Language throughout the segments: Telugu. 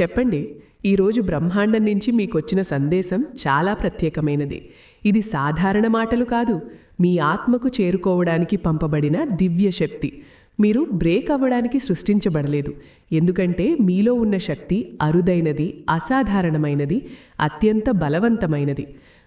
చెప్పండి ఈరోజు బ్రహ్మాండం నుంచి మీకొచ్చిన సందేశం చాలా ప్రత్యేకమైనది. ఇది సాధారణ మాటలు కాదు మీ ఆత్మకు చేరుకోవడానికి పంపబడిన దివ్య శక్తి. మీరు బ్రేక్ అవ్వడానికి సృష్టించబడలేదు ఎందుకంటే మీలో ఉన్న శక్తి అరుదైనది అసాధారణమైనది అత్యంత బలవంతమైనది.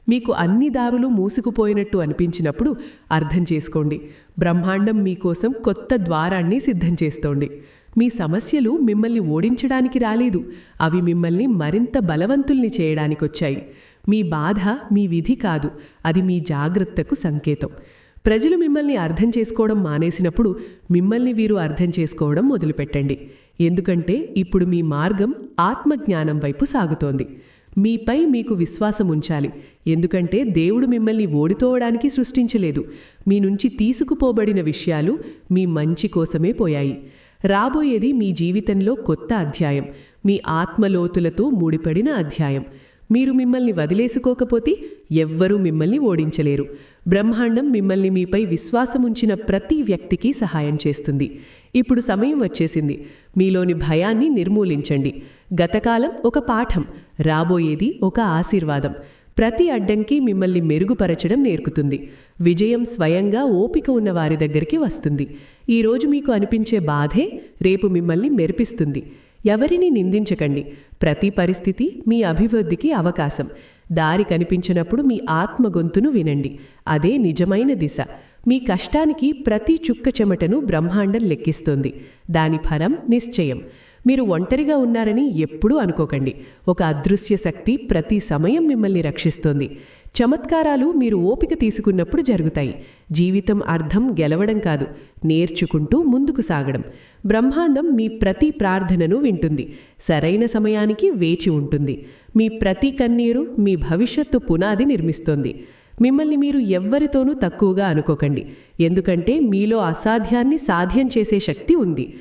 మీకు అన్ని దారులు మూసుకుపోయినట్టు అనిపించినప్పుడు అర్థం చేసుకోండి బ్రహ్మాండం మీకోసం కొత్త ద్వారాన్ని సిద్ధం చేస్తోంది. మీ సమస్యలు మిమ్మల్ని ఓడించడానికి రాలేదు. అవి మిమ్మల్ని మరింత బలవంతుల్ని చేయడానికొచ్చాయి. మీ బాధ మీ విధి కాదు. అది మీ జాగ్రత్తకు సంకేతం. ప్రజలు మిమ్మల్ని అర్థం చేసుకోవడం మానేసినప్పుడు మిమ్మల్ని వీరు అర్థం చేసుకోవడం మొదలుపెట్టండి. ఎందుకంటే ఇప్పుడు మీ మార్గం ఆత్మజ్ఞానం వైపు సాగుతోంది. మీపై మీకు విశ్వాసం ఉంచాలి. ఎందుకంటే దేవుడు మిమ్మల్ని ఓడితోవడానికి సృష్టించలేదు. మీ నుంచి తీసుకుపోబడిన విషయాలు మీ మంచి కోసమే పోయాయి. రాబోయేది మీ జీవితంలో కొత్త అధ్యాయం. మీ ఆత్మలోతులతో ముడిపడిన అధ్యాయం. మీరు మిమ్మల్ని వదిలేసుకోకపోతే ఎవ్వరూ మిమ్మల్ని ఓడించలేరు. బ్రహ్మాండం మిమ్మల్ని మీపై విశ్వాసముంచిన ప్రతి వ్యక్తికి సహాయం చేస్తుంది. ఇప్పుడు సమయం వచ్చేసింది. మీలోని భయాన్ని నిర్మూలించండి. గతకాలం ఒక పాఠం రాబోయేది ఒక ఆశీర్వాదం. ప్రతి అడ్డంకి మిమ్మల్ని మెరుగుపరచడం నేర్పుతుంది. విజయం స్వయంగా ఓపిక ఉన్న వారి దగ్గరికి వస్తుంది. ఈరోజు మీకు అనిపించే బాధే రేపు మిమ్మల్ని మెరిపిస్తుంది. ఎవరిని నిందించకండి. ప్రతి పరిస్థితి మీ అభివృద్ధికి అవకాశం. దారి కనిపించినప్పుడు మీ ఆత్మ గొంతును వినండి. అదే నిజమైన దిశ. మీ కష్టానికి ప్రతి చుక్క చెమటను బ్రహ్మాండం లెక్కిస్తుంది. దాని ఫలం నిశ్చయం. మీరు ఒంటరిగా ఉన్నారని ఎప్పుడూ అనుకోకండి. ఒక అదృశ్య శక్తి ప్రతి సమయం మిమ్మల్ని రక్షిస్తోంది. చమత్కారాలు మీరు ఓపిక తీసుకున్నప్పుడు జరుగుతాయి. జీవితం అర్థం గెలవడం కాదు. నేర్చుకుంటూ ముందుకు సాగడం. బ్రహ్మాండం మీ ప్రతి ప్రార్థనను వింటుంది. సరైన సమయానికి వేచి ఉంటుంది. మీ ప్రతి కన్నీరు మీ భవిష్యత్తు పునాది నిర్మిస్తోంది. మిమ్మల్ని మీరు ఎవ్వరితోనూ తక్కువగా అనుకోకండి. ఎందుకంటే మీలో అసాధ్యాన్ని సాధ్యం చేసే శక్తి ఉంది.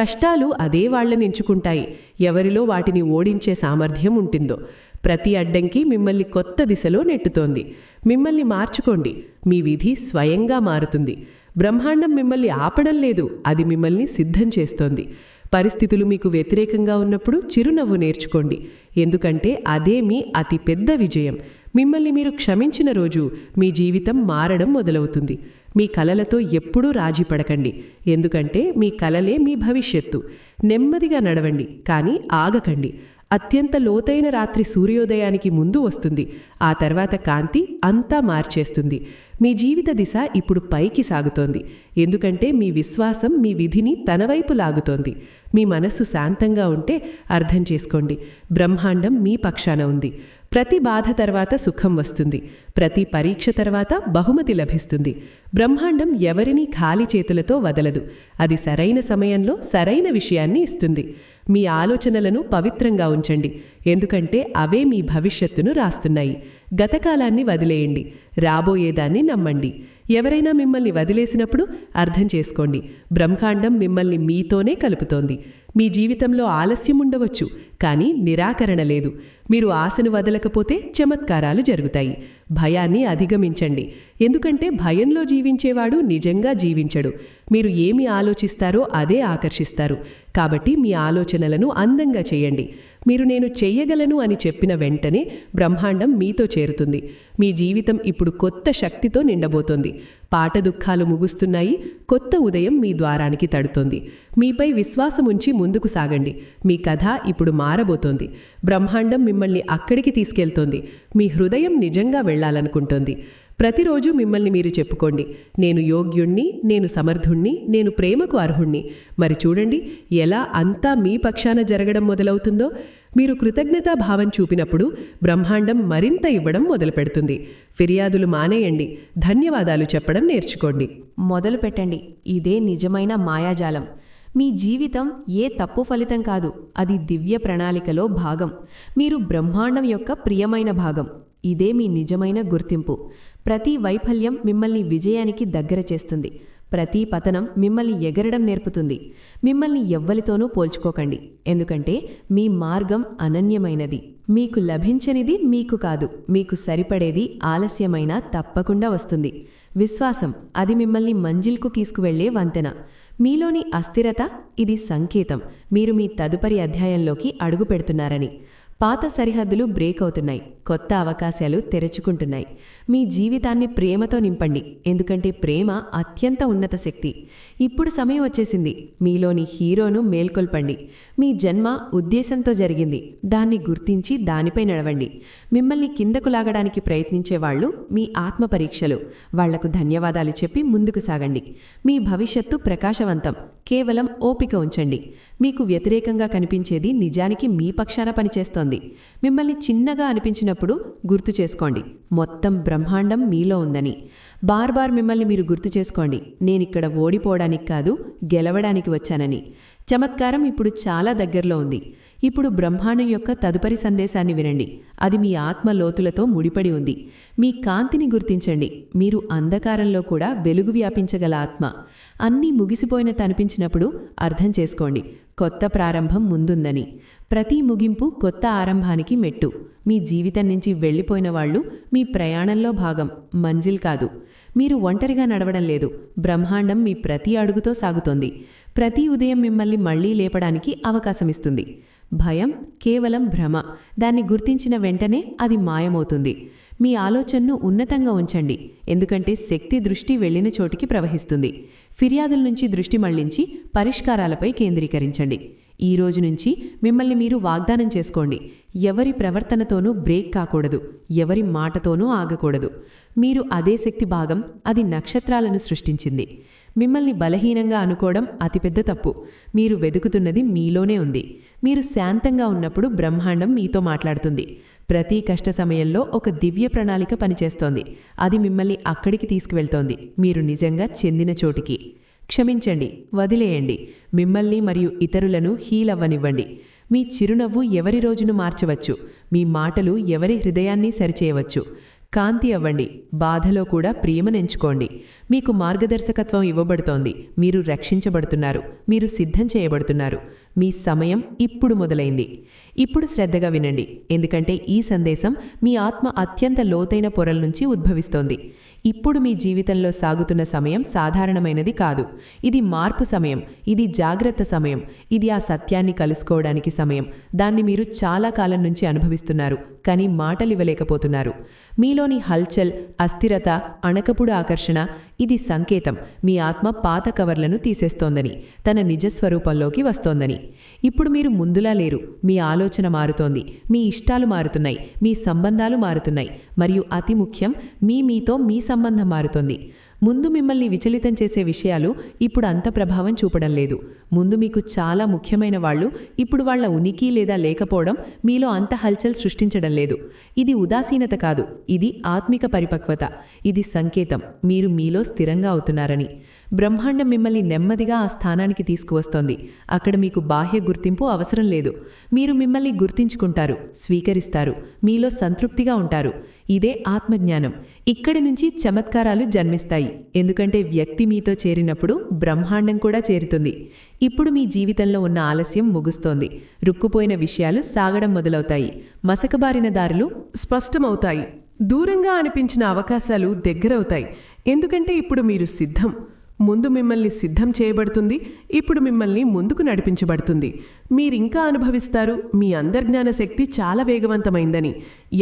కష్టాలు అదే వాళ్ళని ఎంచుకుంటాయి. ఎవరిలో వాటిని ఓడించే సామర్థ్యం ఉంటుందో. ప్రతి అడ్డంకి మిమ్మల్ని కొత్త దిశలో నెట్టుతోంది. మిమ్మల్ని మార్చుకోండి. మీ విధి స్వయంగా మారుతుంది. బ్రహ్మాండం మిమ్మల్ని ఆపడం లేదు. అది మిమ్మల్ని సిద్ధం చేస్తోంది. పరిస్థితులు మీకు వ్యతిరేకంగా ఉన్నప్పుడు చిరునవ్వు నేర్చుకోండి. ఎందుకంటే అదే మీ అతి పెద్ద విజయం. మిమ్మల్ని మీరు క్షమించిన రోజు మీ జీవితం మారడం మొదలవుతుంది. మీ కలలతో ఎప్పుడూ రాజీ పడకండి. ఎందుకంటే మీ కలలే మీ భవిష్యత్తు. నెమ్మదిగా నడవండి కానీ ఆగకండి. అత్యంత లోతైన రాత్రి సూర్యోదయానికి ముందు వస్తుంది. ఆ తర్వాత కాంతి అంతా మార్చేస్తుంది. మీ జీవిత దిశ ఇప్పుడు పైకి సాగుతోంది. ఎందుకంటే మీ విశ్వాసం మీ విధిని తన వైపు లాగుతోంది. మీ మనస్సు శాంతంగా ఉంటే అర్థం చేసుకోండి. బ్రహ్మాండం మీ పక్షాన ఉంది. ప్రతి బాధ తర్వాత సుఖం వస్తుంది. ప్రతి పరీక్ష తర్వాత బహుమతి లభిస్తుంది. బ్రహ్మాండం ఎవరినీ ఖాళీ చేతులతో వదలదు. అది సరైన సమయంలో సరైన విషయాన్ని ఇస్తుంది. మీ ఆలోచనలను పవిత్రంగా ఉంచండి. ఎందుకంటే అవే మీ భవిష్యత్తును రాస్తున్నాయి. గతకాలాన్ని వదిలేయండి. రాబోయేదాన్ని నమ్మండి. ఎవరైనా మిమ్మల్ని వదిలేసినప్పుడు అర్థం చేసుకోండి. బ్రహ్మాండం మిమ్మల్ని మీతోనే కలుపుతోంది. మీ జీవితంలో ఆలస్యం ఉండవచ్చు కానీ నిరాకరణ లేదు. మీరు ఆశను వదలకపోతే చమత్కారాలు జరుగుతాయి. భయాన్ని అధిగమించండి. ఎందుకంటే భయంలో జీవించేవాడు నిజంగా జీవించడు. మీరు ఏమి ఆలోచిస్తారో అదే ఆకర్షిస్తారు. కాబట్టి మీ ఆలోచనలను అందంగా చేయండి. మీరు నేను చెయ్యగలను అని చెప్పిన వెంటనే బ్రహ్మాండం మీతో చేరుతుంది. మీ జీవితం ఇప్పుడు కొత్త శక్తితో నిండబోతోంది. పాట దుఃఖాలు ముగుస్తున్నాయి కొత్త ఉదయం మీ ద్వారానికి తడుతోంది. మీపై విశ్వాసం ఉంచి ముందుకు సాగండి. మీ కథ ఇప్పుడు మారబోతోంది. బ్రహ్మాండం మిమ్మల్ని అక్కడికి తీసుకెళ్తోంది. మీ హృదయం నిజంగా వెళ్ళాలనుకుంటోంది. ప్రతిరోజు మిమ్మల్ని మీరు చెప్పుకోండి. నేను యోగ్యుణ్ణి నేను సమర్థుణ్ణి నేను ప్రేమకు అర్హుణ్ణి. మరి చూడండి ఎలా అంతా మీ పక్షాన జరగడం మొదలవుతుందో. మీరు కృతజ్ఞతా భావం చూపినప్పుడు బ్రహ్మాండం మరింత ఇవ్వడం మొదలుపెడుతుంది. ఫిర్యాదులు మానేయండి. ధన్యవాదాలు చెప్పడం నేర్చుకోండి. మొదలు పెట్టండి. ఇదే నిజమైన మాయాజాలం. మీ జీవితం ఏ తప్పు ఫలితం కాదు. అది దివ్య ప్రణాళికలో భాగం. మీరు బ్రహ్మాండం యొక్క ప్రియమైన భాగం. ఇదే మీ నిజమైన గుర్తింపు. ప్రతి వైఫల్యం మిమ్మల్ని విజయానికి దగ్గర చేస్తుంది. ప్రతి పతనం మిమ్మల్ని ఎగరడం నేర్పుతుంది. మిమ్మల్ని ఎవ్వరితోనూ పోల్చుకోకండి. ఎందుకంటే మీ మార్గం అనన్యమైనది. మీకు లభించనిది మీకు కాదు. మీకు సరిపడేది ఆలస్యమైనా తప్పకుండా వస్తుంది. విశ్వాసం అది మిమ్మల్ని మంజిల్కు తీసుకువెళ్ళే వంతెన. మీలోని అస్థిరత ఇది సంకేతం. మీరు మీ తదుపరి అధ్యాయంలోకి అడుగు పెడుతున్నారని పాత సరిహద్దులు బ్రేక్ అవుతున్నాయి. కొత్త అవకాశాలు తెరుచుకుంటున్నాయి. మీ జీవితాన్ని ప్రేమతో నింపండి. ఎందుకంటే ప్రేమ అత్యంత ఉన్నత శక్తి. ఇప్పుడు సమయం వచ్చేసింది. మీలోని హీరోను మేల్కొల్పండి. మీ జన్మ ఉద్దేశంతో జరిగింది. దాన్ని గుర్తించి దానిపై నడవండి. మిమ్మల్ని కిందకు లాగడానికి ప్రయత్నించే వాళ్ళు మీ ఆత్మ పరీక్షలు. వాళ్ళకు ధన్యవాదాలు చెప్పి ముందుకు సాగండి. మీ భవిష్యత్తు ప్రకాశవంతం. కేవలం ఓపిక ఉంచండి. మీకు వ్యతిరేకంగా కనిపించేది నిజానికి మీ పక్షాన పనిచేస్తోంది. మిమ్మల్ని చిన్నగా అనిపించినప్పుడు గుర్తు చేసుకోండి. మొత్తం బ్రహ్మాండం మీలో ఉందని. బార్ బార్ మిమ్మల్ని మీరు గుర్తు చేసుకోండి. నేనిక్కడ ఓడిపోవడానికి కాదు గెలవడానికి వచ్చానని. చమత్కారం ఇప్పుడు చాలా దగ్గరలో ఉంది. ఇప్పుడు బ్రహ్మాండం యొక్క తదుపరి సందేశాన్ని వినండి. అది మీ ఆత్మ లోతులతో ముడిపడి ఉంది. మీ కాంతిని గుర్తించండి. మీరు అంధకారంలో కూడా వెలుగు వ్యాపించగల ఆత్మ. అన్నీ ముగిసిపోయినట్టు అనిపించినప్పుడు అర్థం చేసుకోండి. కొత్త ప్రారంభం ముందుందని. ప్రతి ముగింపు కొత్త ఆరంభానికి మెట్టు. మీ జీవితం నుంచి వెళ్ళిపోయిన వాళ్ళు మీ ప్రయాణంలో భాగం మంజిల్ కాదు. మీరు ఒంటరిగా నడవడం లేదు. బ్రహ్మాండం మీ ప్రతి అడుగుతో సాగుతోంది. ప్రతి ఉదయం మిమ్మల్ని మళ్ళీ లేపడానికి అవకాశమిస్తుంది. భయం కేవలం భ్రమ. దాన్ని గుర్తించిన వెంటనే అది మాయమవుతుంది. మీ ఆలోచనను ఉన్నతంగా ఉంచండి. ఎందుకంటే శక్తి దృష్టి వెళ్ళిన చోటికి ప్రవహిస్తుంది. ఫిర్యాదుల నుంచి దృష్టి మళ్ళించి పరిష్కారాలపై కేంద్రీకరించండి. ఈ రోజు నుంచి మిమ్మల్ని మీరు వాగ్దానం చేసుకోండి. ఎవరి ప్రవర్తనతోనూ బ్రేక్ కాకూడదు. ఎవరి మాటతోనూ ఆగకూడదు. మీరు అదే శక్తి భాగం అది నక్షత్రాలను సృష్టించింది. మిమ్మల్ని బలహీనంగా అనుకోవడం అతిపెద్ద తప్పు. మీరు వెతుకుతున్నది మీలోనే ఉంది. మీరు శాంతంగా ఉన్నప్పుడు బ్రహ్మాండం మీతో మాట్లాడుతుంది. ప్రతి కష్ట సమయంలో ఒక దివ్య ప్రణాళిక పనిచేస్తోంది. అది మిమ్మల్ని అక్కడికి తీసుకువెళ్తోంది. మీరు నిజంగా చెందిన చోటికి. క్షమించండి వదిలేయండి. మిమ్మల్ని మరియు ఇతరులను హీల్ అవ్వనివ్వండి. మీ చిరునవ్వు ఎవరి రోజును మార్చవచ్చు? మీ మాటలు ఎవరి హృదయాన్ని సరిచేయవచ్చు? కాంతి అవ్వండి. బాధలో కూడా ప్రియమనెంచుకోండి మీకు మార్గదర్శకత్వం ఇవ్వబడుతోంది. మీరు రక్షించబడుతున్నారు. మీరు సిద్ధం చేయబడుతున్నారు. మీ సమయం ఇప్పుడు మొదలైంది. ఇప్పుడు శ్రద్ధగా వినండి. ఎందుకంటే ఈ సందేశం మీ ఆత్మ అత్యంత లోతైన పొరల నుంచి ఉద్భవిస్తోంది. ఇప్పుడు మీ జీవితంలో సాగుతున్న సమయం సాధారణమైనది కాదు. ఇది మార్పు సమయం ఇది జాగ్రత్త సమయం ఇది ఆ సత్యాన్ని కలుసుకోవడానికి సమయం. దాన్ని మీరు చాలా కాలం నుంచి అనుభవిస్తున్నారు కానీ మాటలివ్వలేకపోతున్నారు మీలోని హల్చల్ అస్థిరత అణకపుడు ఆకర్షణ ఇది సంకేతం. మీ ఆత్మ పాత కవర్లను తీసేస్తోందని తన నిజస్వరూపంలోకి వస్తోందని. ఇప్పుడు మీరు ముందులా లేరు. మీ ఆలోచన మారుతోంది. మీ ఇష్టాలు మారుతున్నాయి. మీ సంబంధాలు మారుతున్నాయి. మరియు అతి ముఖ్యం మీ మీతో మీ సంబంధం మారుతుంది. ముందు మిమ్మల్ని విచలితం చేసే విషయాలు ఇప్పుడు అంత ప్రభావం చూపడం లేదు. ముందు మీకు చాలా ముఖ్యమైన వాళ్ళు ఇప్పుడు వాళ్ళ ఉనికి లేదా లేకపోవడం మీలో అంత హల్చల్ సృష్టించడం లేదు. ఇది ఉదాసీనత కాదు ఇది ఆత్మిక పరిపక్వత ఇది సంకేతం మీరు మీలో స్థిరంగా అవుతున్నారని. బ్రహ్మాండం మిమ్మల్ని నెమ్మదిగా ఆ స్థానానికి తీసుకువస్తోంది అక్కడ మీకు బాహ్య గుర్తింపు అవసరం లేదు. మీరు మిమ్మల్ని గుర్తించుకుంటారు స్వీకరిస్తారు మీలో సంతృప్తిగా ఉంటారు. ఇదే ఆత్మజ్ఞానం. ఇక్కడి నుంచి చమత్కారాలు జన్మిస్తాయి. ఎందుకంటే వ్యక్తి మీతో చేరినప్పుడు బ్రహ్మాండం కూడా చేరుతుంది. ఇప్పుడు మీ జీవితంలో ఉన్న ఆలస్యం ముగుస్తోంది. రుక్కుపోయిన విషయాలు సాగడం మొదలవుతాయి. మసకబారిన దారులు స్పష్టమవుతాయి. దూరంగా అనిపించిన అవకాశాలు దగ్గరవుతాయి. ఎందుకంటే ఇప్పుడు మీరు సిద్ధం. ముందు మిమ్మల్ని సిద్ధం చేయబడుతుంది ఇప్పుడు మిమ్మల్ని ముందుకు నడిపించబడుతుంది. మీరింకా అనుభవిస్తారు మీ అంతర్జ్ఞాన శక్తి చాలా వేగవంతమైందని.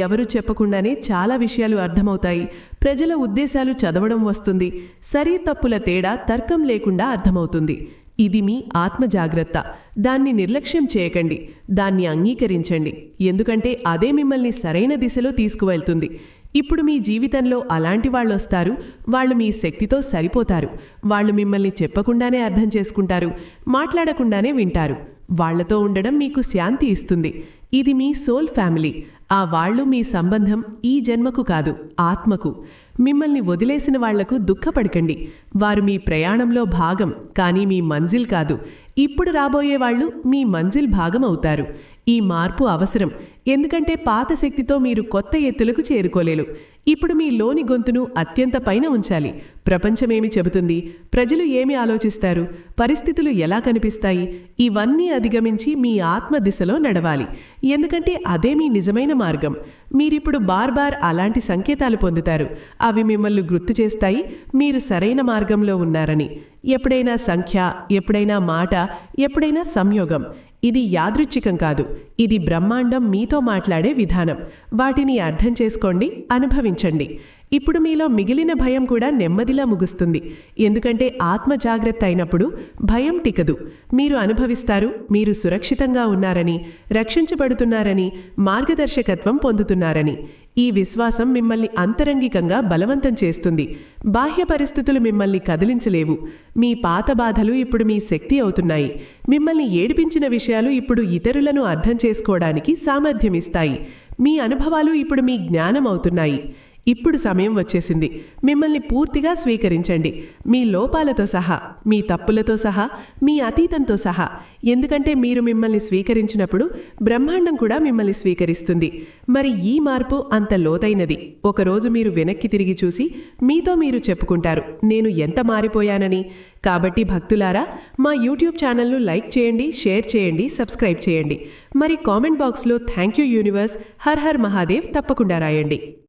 ఎవరు చెప్పకుండానే చాలా విషయాలు అర్థమవుతాయి ప్రజల ఉద్దేశాలు చదవడం వస్తుంది సరీ తప్పుల తేడా తర్కం లేకుండా అర్థమవుతుంది. ఇది మీ ఆత్మ జాగ్రత్త. దాన్ని నిర్లక్ష్యం చేయకండి దాన్ని అంగీకరించండి. ఎందుకంటే అదే మిమ్మల్ని సరైన దిశలో తీసుకువెళ్తుంది. ఇప్పుడు మీ జీవితంలో అలాంటి వాళ్ళు వస్తారు వాళ్ళు మీ శక్తితో సరిపోతారు వాళ్ళు మిమ్మల్ని చెప్పకుండానే అర్థం చేసుకుంటారు మాట్లాడకుండానే వింటారు. వాళ్ళతో ఉండడం మీకు శాంతి ఇస్తుంది. ఇది మీ సోల్ ఫ్యామిలీ. ఆ వాళ్ళు మీ సంబంధం ఈ జన్మకు కాదు ఆత్మకు. మిమ్మల్ని వదిలేసిన వాళ్ళకు దుఃఖపడకండి. వారు మీ ప్రయాణంలో భాగం కానీ మీ మంజిల్ కాదు. ఇప్పుడు రాబోయే వాళ్ళు మీ మంజిల్ భాగం అవుతారు ఈ మార్పు అవసరం. ఎందుకంటే పాత శక్తితో మీరు కొత్త ఎత్తులకు చేరుకోలేరు. ఇప్పుడు మీ లోని గొంతును అత్యంత పైన ఉంచాలి. ప్రపంచమేమి చెబుతుంది? ప్రజలు ఏమి ఆలోచిస్తారు? పరిస్థితులు ఎలా కనిపిస్తాయి? ఇవన్నీ అధిగమించి మీ ఆత్మ దిశలో నడవాలి. ఎందుకంటే అదే మీ నిజమైన మార్గం. మీరిప్పుడు బార్ బార్ అలాంటి సంకేతాలు పొందుతారు. అవి మిమ్మల్ని గుర్తు చేస్తాయి. మీరు సరైన మార్గంలో ఉన్నారని. ఎప్పుడైనా సంఖ్య ఎప్పుడైనా మాట ఎప్పుడైనా సంయోగం. ఇది యాదృచ్ఛికం కాదు. ఇది బ్రహ్మాండం మీతో మాట్లాడే విధానం. వాటిని అర్థం చేసుకోండి అనుభవించండి. ఇప్పుడు మీలో మిగిలిన భయం కూడా నెమ్మదిలా ముగుస్తుంది. ఎందుకంటే ఆత్మ జాగ్రత్త అయినప్పుడు భయం టికదు. మీరు అనుభవిస్తారు మీరు సురక్షితంగా ఉన్నారని రక్షించబడుతున్నారని మార్గదర్శకత్వం పొందుతున్నారని. ఈ విశ్వాసం మిమ్మల్ని అంతరంగికంగా బలవంతం చేస్తుంది. బాహ్య పరిస్థితులు మిమ్మల్ని కదిలించలేవు. మీ పాత బాధలు ఇప్పుడు మీ శక్తి అవుతున్నాయి. మిమ్మల్ని ఏడిపించిన విషయాలు ఇప్పుడు ఇతరులను అర్థం చేసుకోవడానికి సామర్థ్యమిస్తాయి. మీ అనుభవాలు ఇప్పుడు మీ జ్ఞానం అవుతున్నాయి. ఇప్పుడు సమయం వచ్చేసింది. మిమ్మల్ని పూర్తిగా స్వీకరించండి. మీ లోపాలతో సహా మీ తప్పులతో సహా మీ అతీతంతో సహా. ఎందుకంటే మీరు మిమ్మల్ని స్వీకరించినప్పుడు బ్రహ్మాండం కూడా మిమ్మల్ని స్వీకరిస్తుంది. మరి ఈ మార్పు అంత లోతైనది. ఒకరోజు మీరు వెనక్కి తిరిగి చూసి మీతో మీరు చెప్పుకుంటారు. నేను ఎంత మారిపోయానని. కాబట్టి భక్తులారా మా యూట్యూబ్ ఛానల్ను లైక్ చేయండి షేర్ చేయండి సబ్స్క్రైబ్ చేయండి. మరి కామెంట్ బాక్స్లో thank you universe Har Har Mahadev తప్పకుండా రాయండి.